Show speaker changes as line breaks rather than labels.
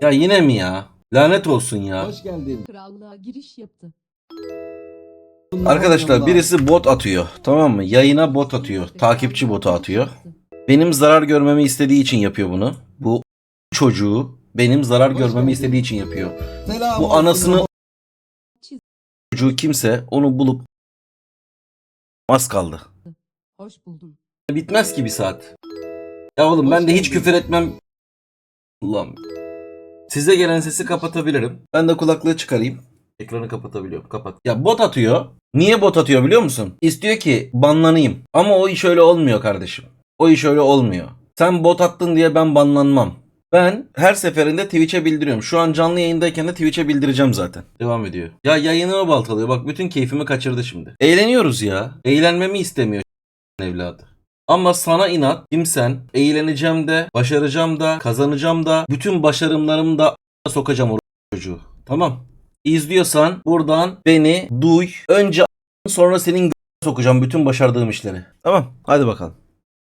Ya yine mi ya? Lanet olsun ya.
Hoş geldin.
Krallığa giriş yaptı.
Arkadaşlar birisi bot atıyor. Tamam mı? Yayına bot atıyor. Takipçi botu atıyor. Benim zarar görmemi istediği için yapıyor bunu. Bu çocuğu benim zarar görmemi istediği için yapıyor.
Selam
Bu anasını çocuğu kimse onu bulup az kaldı.
Hoş buldum.
Bitmez ki bir saat. Ya oğlum ben de hiç küfür etmem. Ulan. Size gelen sesi kapatabilirim. Ben de kulaklığı çıkarayım. Ekranı kapatabiliyorum. Kapat. Ya bot atıyor. Niye bot atıyor biliyor musun? İstiyor ki banlanayım. Ama o iş öyle olmuyor kardeşim. O iş öyle olmuyor. Sen bot attın diye ben banlanmam. Ben her seferinde Twitch'e bildiriyorum. Şu an canlı yayındayken de Twitch'e bildireceğim zaten. Devam ediyor. Ya yayını o baltalıyor. Bak bütün keyfimi kaçırdı şimdi. Eğleniyoruz ya. Eğlenmemi istemiyor evladı. Ama sana inat kimsen eğleneceğim de, başaracağım da, kazanacağım da, bütün başarımlarımı da sokacağım o çocuğu. Tamam. İzliyorsan buradan beni duy. Önce sonra senin sokacağım bütün başardığım işleri. Tamam. Hadi bakalım.